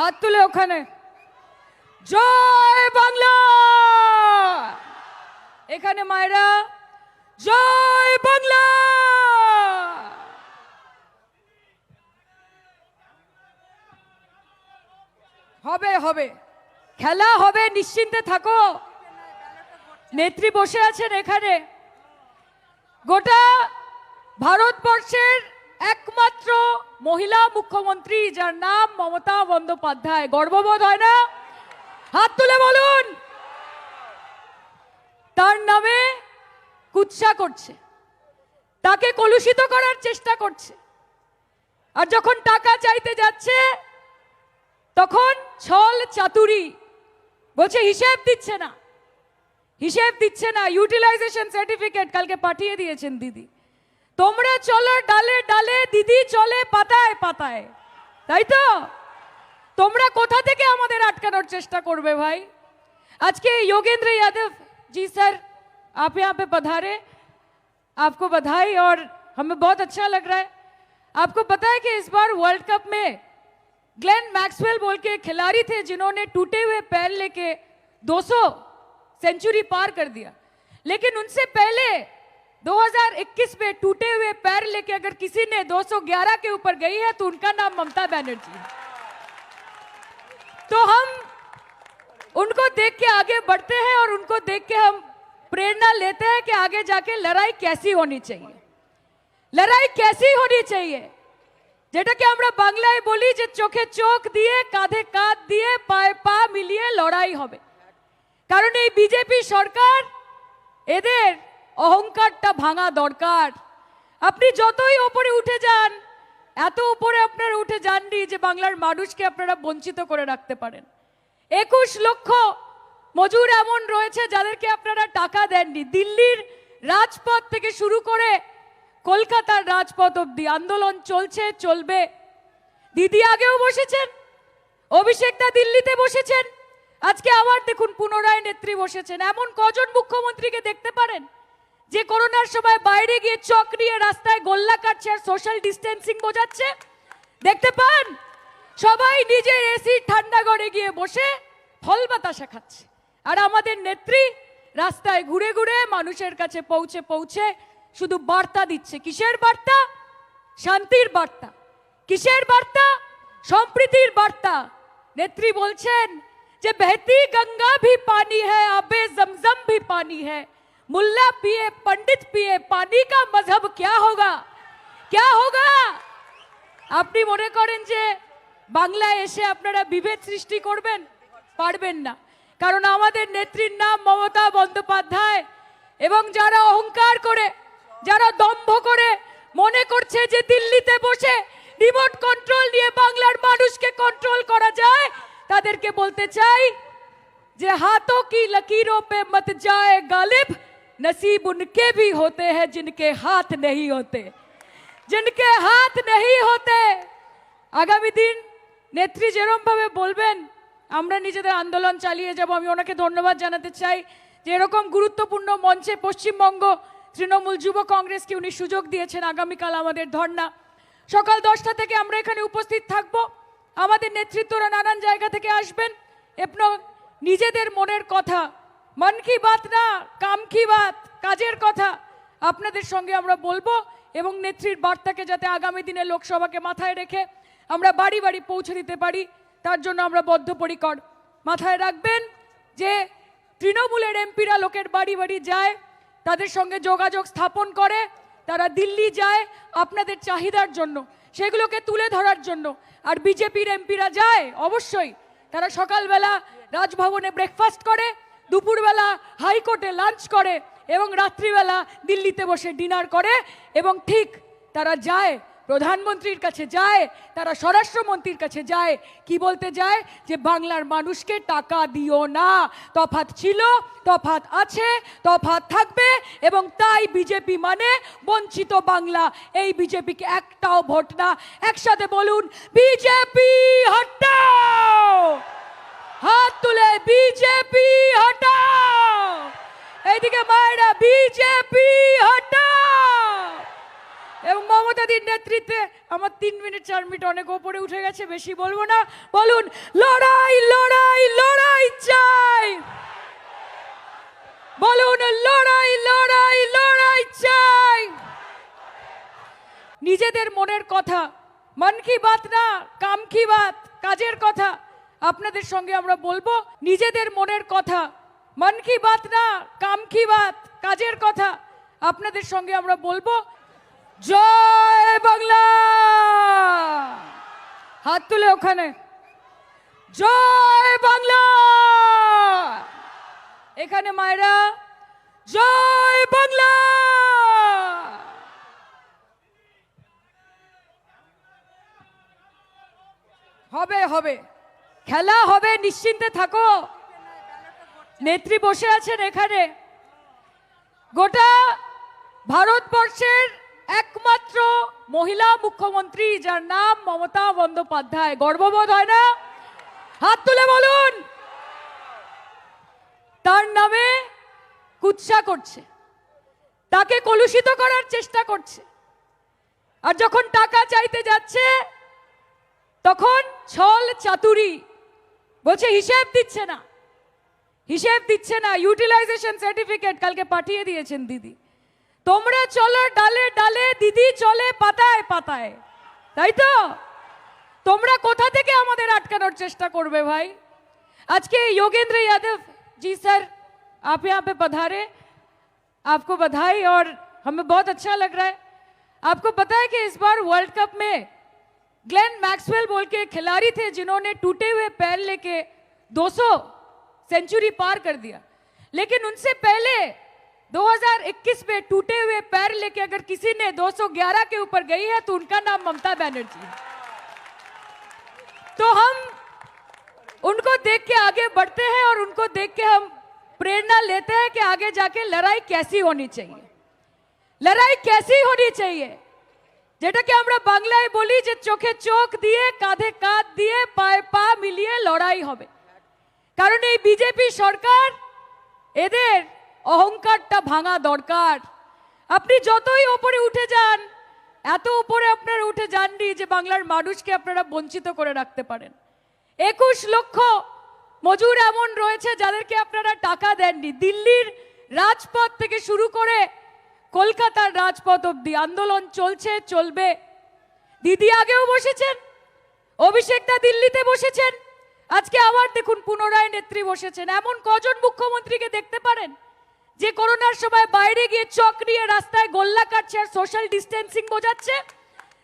হাত তুলে ওখানে। জয় বাংলা! এখানে মায়েরা, জয় বাংলা! হবে হবে। খেলা হবে, নিশ্চিন্তে থাকো। নেত্রী বসে আছেন এখানে। গোটা ভারতবর্ষের একমাত্র মহিলা মুখ্যমন্ত্রী, যার নাম মমতা বন্দ্যোপাধ্যায়। গর্ববোধ হয় না? হাত তুলে বলুন। তার নামে কুৎসা করছে। তাকে কলুষিত করার চেষ্টা করছে। আর যখন টাকা চাইতে যাচ্ছে, তখন ছল চাতুরি। বলছে, হিসেব দিচ্ছে না। হিসেব দিচ্ছে না। ইউটিলাইজেশন সার্টিফিকেট কালকে পাঠিয়ে দিয়েছেন দিদি। তোমরা চলো ডালে ডালে দিদি চলে পাতায় পাতায় তাই তো তোমরা কোথা থেকে আমাদের আটকানোর চেষ্টা করবে ভাই আজকে योगेंद्र यादव जी सर आप यहाँ पे पधारे आपको बधाई और हमें बहुत अच्छा लग रहा है आपको पता है कि इस बार वर्ल्ड कप में ग्लेन मैक्सवेल बोल के एक खिलाड़ी थे जिन्होंने टूटे हुए पैर लेके 200 सेंचुरी पार कर दिया लेकिन उनसे पहले 2021 में टूटे हुए पैर लेके अगर किसी ने 211 के ऊपर गई है तो उनका नाम ममता बनर्जी है तो हम उनको देख के आगे बढ़ते हैं और उनको देख के हम प्रेरणा लेते हैं कि आगे जाके लड़ाई कैसी होनी चाहिए লড়াই कैसी होनी चाहिए যেটাকে আমরা বাংলায় বলি যে চোখে চোখ দিয়ে কাঁধে কাঁধ দিয়ে পায়ে পা মিলিয়ে লড়াই হবে কারণ এই বিজেপি সরকার এদের অহংকারটা ভাঙা দরকার। আপনি যতই ওপরে উঠে যান, এত উপরে আপনারা উঠে যাননি যে বাংলার মানুষকে আপনারা বঞ্চিত করে রাখতে পারেন। একুশ লক্ষ মজুর এমন রয়েছে যাদেরকে আপনারা টাকা দেননি। দিল্লির রাজপথ থেকে শুরু করে কলকাতার রাজপথ অব্দি আন্দোলন চলছে, চলবে। দিদি আগেও বসেছেন অভিষেকদা দিল্লিতে বসেছেন, আজকে আবার দেখুন পুনরায় নেত্রী বসেছেন। এমন কজন মুখ্যমন্ত্রীকে দেখতে পারেন? যে করোনার সময় বাইরে গিয়ে চক নিয়ে রাস্তায় গোল্লা কাটছে আর সোশ্যাল ডিস্টেন্সিং বোঝাচ্ছে, দেখতে পান? সবাই নিজের এসি ঠান্ডা ঘরে গিয়ে বসে ফল বাতাসা খাচ্ছে। আর আমাদের নেত্রী রাস্তায় ঘুরে ঘুরে মানুষের কাছে পৌঁছে পৌঁছে শুধু বার্তা দিচ্ছে। কিসের বার্তা? শান্তির বার্তা। কিসের বার্তা? সম্প্রীতির বার্তা। নেত্রী বলছেন যে, বেহতি গঙ্গা ভি পানি হ্যাঁ আবে জমজম ভি পানি হ্যাঁ मुल्ला पिए पंडित पिए पानी का मजहब क्या होगा क्या होगा আপনি মনে করেন যে বাংলায় এসে আপনারা বিভেদ সৃষ্টি করবেন পারবেন না কারণ আমাদের নেত্রীর নাম মমতা বন্দ্যোপাধ্যায় এবং যারা অহংকার করে যারা দম্ভ করে মনে করছে যে দিল্লিতে বসে রিমোট কন্ট্রোল নিয়ে বাংলার মানুষকে কন্ট্রোল করা যায় তাদেরকে বলতে চাই যে हाथों की लकीरों पे मत जाए गालिब नसीब उनके भी होते हैं जिनके हाथ नहीं होते जिनके হাত নেই হতে আগামী দিন নেত্রী যেরম ভাবে বলবেন আমরা নিজেদের আন্দোলন চালিয়ে যাব আমি ওনাকে ধন্যবাদ জানাতে চাই যে এরকম গুরুত্বপূর্ণ মঞ্চে পশ্চিমবঙ্গ তৃণমূল যুব কংগ্রেসকে উনি সুযোগ দিয়েছেন আগামীকাল আমাদের ধর্না সকাল দশটা থেকে আমরা এখানে উপস্থিত থাকব আমাদের নেতৃত্বরা নানান জায়গা থেকে আসবেন এবং নিজেদের মনের কথা মন কি বাত না কাম কি বাত? কাজের কথা। আপনাদের সঙ্গে আমরা বলব এবং নেত্রীর বার্তাকে যাতে আগামী দিনে লোকসভাকে মাথায় রেখে আমরা বাড়ি বাড়ি পৌঁছে দিতে পারি, তার জন্য আমরা বদ্ধপরিকর। মাথায় রাখবেন যে তৃণমূলের এমপিরা লোকের বাড়ি বাড়ি যায়, তাদের সঙ্গে যোগাযোগ স্থাপন করে, তারা দিল্লি যায় আপনাদের চাহিদার জন্য, সেগুলোকে তুলে ধরার জন্য। আর বিজেপির এমপিরা যায়, অবশ্যই। তারা সকালবেলা রাজভবনে ব্রেকফাস্ট করে দুপুরবেলা হাইকোর্টে লাঞ্চ করে এবং রাত্রিবেলা দিল্লিতে বসে ডিনার করে এবং ঠিক তারা যায়, প্রধানমন্ত্রীর কাছে যায়, তারা স্বরাষ্ট্রমন্ত্রীর কাছে যায়, কি বলতে যায়? যে বাংলার মানুষকে টাকা দিও না। তফাত ছিল তফাত আছে তফাত থাকবে এবং তাই বিজেপি মানে বঞ্চিত বাংলা। এই বিজেপিকে একটাও ভোট না। একসাথে বলুন, বিজেপি হটাও! হাত তুলে বিজেপি হটাও। এইদিকে মায়েরা বিজেপি হটাও। এবং মমতাদির নেতৃত্বে আমার তিন মিনিট, চার মিনিট অনেক ওপরে উঠে গেছে, বেশি বলব না। বলুন, লড়াই লড়াই লড়াই চাই। বলুন, লড়াই লড়াই লড়াই চাই। নিজেদের মনের কথা, মন কি বাত না, কাম কি বাত, কাজের কথা আপনাদের সঙ্গে আমরা বলব, নিজেদের মনের কথা। মন কি বাত না, কাম কি বাত, কাজের কথা। আপনাদের সঙ্গে আমরা বলব, জয় বাংলা! হাত তুলে ওখানে। জয় বাংলা! এখানে মায়েরা, জয় বাংলা! হবে হবে। খেলা হবে, নিশ্চিন্তে থাকো। নেত্রী বসে আছেন এখানে। গোটা ভারতবর্ষের একমাত্র মহিলা মুখ্যমন্ত্রী, যার নাম মমতা বন্দ্যোপাধ্যায়। গর্ববোধ হয় না? হাত তুলে বলুন। তার নামে কুৎসা করছে। তাকে কলুষিত করার চেষ্টা করছে। আর যখন টাকা চাইতে যাচ্ছে, তখন ছল চাতুরি বলছে হিসেব দিচ্ছে না হিসেব দিচ্ছে না ইউটিলাইজেশন সার্টিফিকেট কালকে পাঠিয়ে দিয়েছেন দিদি তোমরা চলো ডালে ডালে দিদি চলে পাতায় পাতায় তাই তো তোমরা কোথা থেকে আমাদের আটকানোর চেষ্টা করবে ভাই আজকে योगेंद्र यादव जी सर आप यहाँ पे पधारे आपको बधाई और हमें बहुत अच्छा लग रहा है आपको पता है कि इस बार वर्ल्ड कप में ग्लेन मैक्सवेल बोल के खिलाड़ी थे जिन्होंने टूटे हुए पैर लेके 200 सेंचुरी पार कर दिया। लेकिन उनसे पहले 2021 में टूटे हुए पैर लेके अगर किसी ने 211 के ऊपर गई है तो उनका नाम ममता बनर्जी है। तो हम उनको देख के आगे बढ़ते हैं और उनको देख के हम प्रेरणा लेते हैं कि आगे जाके लड़ाई कैसी होनी चाहिए। लड़ाई कैसी होनी चाहिए? যেটাকে আমরা বাংলায় বলি যে চোখে চোখ দিয়ে, কাঁধে কাঁধ দিয়ে, পায়ে পা মিলিয়ে লড়াই হবে। কারণ এই বিজেপি সরকার, এদের অহংকারটা ভাঙা দরকার। আপনি যতই ওপরে উঠে যান, এত উপরে আপনারা উঠে যাননি যে বাংলার মানুষকে আপনারা বঞ্চিত করে রাখতে পারেন। একুশ লক্ষ মজুর এমন রয়েছে যাদেরকে আপনারা টাকা দেননি। দিল্লির রাজপথ থেকে শুরু করে কলকাতার রাজপথ অব্দি আন্দোলন চলছে, চলবে। দিদি আগেও বসেছেন অভিষেকদা দিল্লিতে বসেছেন। আজকে আবার দেখুন পুনরায় নেত্রী বসেছেন। এমন কজন মুখ্যমন্ত্রীকে দেখতে পারেন যে করোনার সময় বাইরে গিয়ে চক নিয়ে রাস্তায় গোল্লা কাটছে আর সোশ্যাল ডিস্টেন্সিং বোঝাচ্ছে?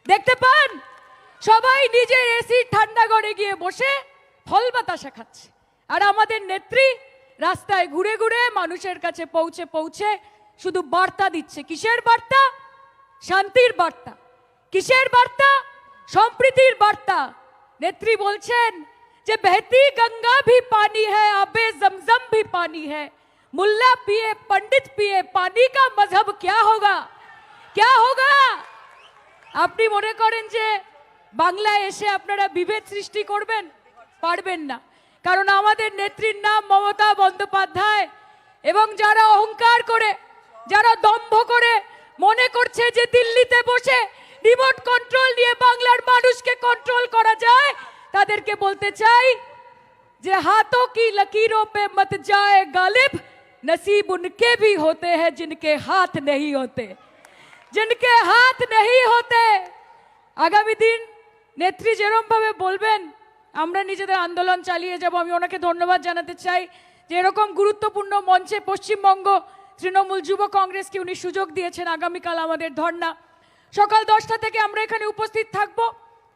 দেখতে পান? সবাই নিজের এসি ঠান্ডা ঘরে গিয়ে বসে ফল বাতাসা খাচ্ছে। আর আমাদের নেত্রী রাস্তায় ঘুরে ঘুরে মানুষের কাছে পৌঁছে পৌঁছে শুধু বার্তা দিচ্ছে কিসের বার্তা শান্তির বার্তা কিসের বার্তা সম্প্রীতির বার্তা নেত্রী বলছেন যে বেহতি গঙ্গা भी पानी है आबे जमजम भी पानी है मुल्ला पिए पंडित पिए पानी का मजहब क्या होगा क्या होगा আপনি মনে করেন যে বাংলায় এসে আপনারা বিভেদ সৃষ্টি করবেন পারবেন না কারণ আমাদের নেত্রীর নাম মমতা বন্দ্যোপাধ্যায় এবং যারা অহংকার করে যারা দম্ভ করে মনে করছে যে দিল্লিতে বসে রিমোট কন্ট্রোল নিয়ে বাংলার মানুষকে কন্ট্রোল করা যায় তাদেরকে বলতে চাই যে हाथों की लकीरों पे मत जाए गालिब नसीब उनके भी होते हैं जिनके हाथ नहीं होते जिनके হাত नहीं होते আগামী দিন নেত্রী যেরম ভাবে বলবেন আমরা নিজেদের আন্দোলন চালিয়ে যাব আমি ওনাকে ধন্যবাদ জানাতে চাই যে এরকম গুরুত্বপূর্ণ মঞ্চে পশ্চিমবঙ্গ তৃণমূল যুব কংগ্রেসকে উনি সুযোগ দিয়েছেন আগামীকাল আমাদের ধর্না সকাল দশটা থেকে আমরা এখানে উপস্থিত থাকব।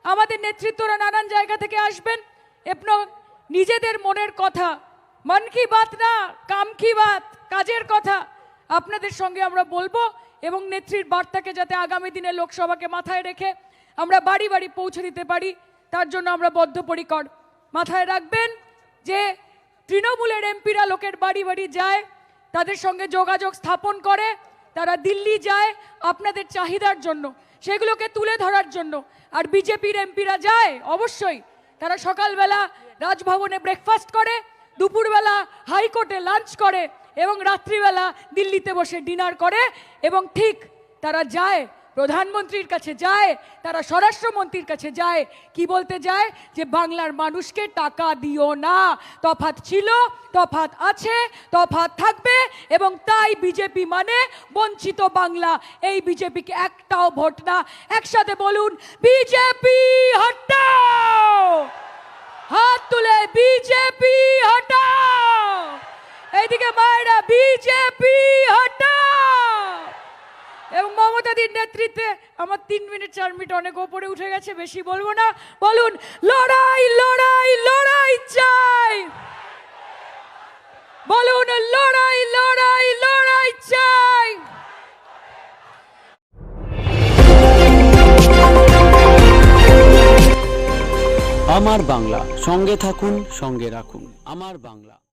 আমাদের নেতৃত্বরা নানান জায়গা থেকে আসবেন। এবং নিজেদের মনের কথা, মন কি বাত না, কাম কি বাত, কাজের কথা আপনাদের সঙ্গে আমরা বলব এবং নেত্রীর বার্তাকে যাতে আগামী দিনে লোকসভাকে মাথায় রেখে আমরা বাড়ি বাড়ি পৌঁছে দিতে পারি, তার জন্য আমরা বদ্ধপরিকর। মাথায় রাখবেন যে তৃণমূলের এমপিরা লোকের বাড়ি বাড়ি যায় তাদের সঙ্গে যোগাযোগ স্থাপন করে, তারা দিল্লি যায় আপনাদের চাহিদার জন্য, সেগুলোকে তুলে ধরার জন্য। আর বিজেপির এমপিরা যায়, অবশ্যই। তারা সকালবেলা রাজভবনে ব্রেকফাস্ট করে, দুপুরবেলা হাইকোর্টে লাঞ্চ করে, এবং রাত্রিবেলা দিল্লিতে বসে ডিনার করে, এবং ঠিক তারা যায় প্রধানমন্ত্রীর কাছে যায়, তারা স্বরাষ্ট্রমন্ত্রীর কাছে যায়, কি বলতে যায়? যে বাংলার মানুষকে টাকা দিও না। তফাত ছিল তফাত আছে তফাত থাকবে এবং তাই বিজেপি মানে বঞ্চিত বাংলা। এই বিজেপিকে একটাও ভোট না। একসাথে বলুন, বিজেপি হটাও! হাত তুলে বিজেপি হটাও! এইদিকে মায়েরা, বিজেপি হটাও! এবং মমতাদির নেতৃত্বে আমার তিন মিনিট, চার মিনিট অনেক ওপরে উঠে গেছে, বেশি বলব না। বলুন, লড়াই লড়াই লড়াই চাই! বলুন, লড়াই লড়াই লড়াই চাই! আমার বাংলা, সঙ্গে থাকুন, সঙ্গে রাখুন। আমার বাংলা।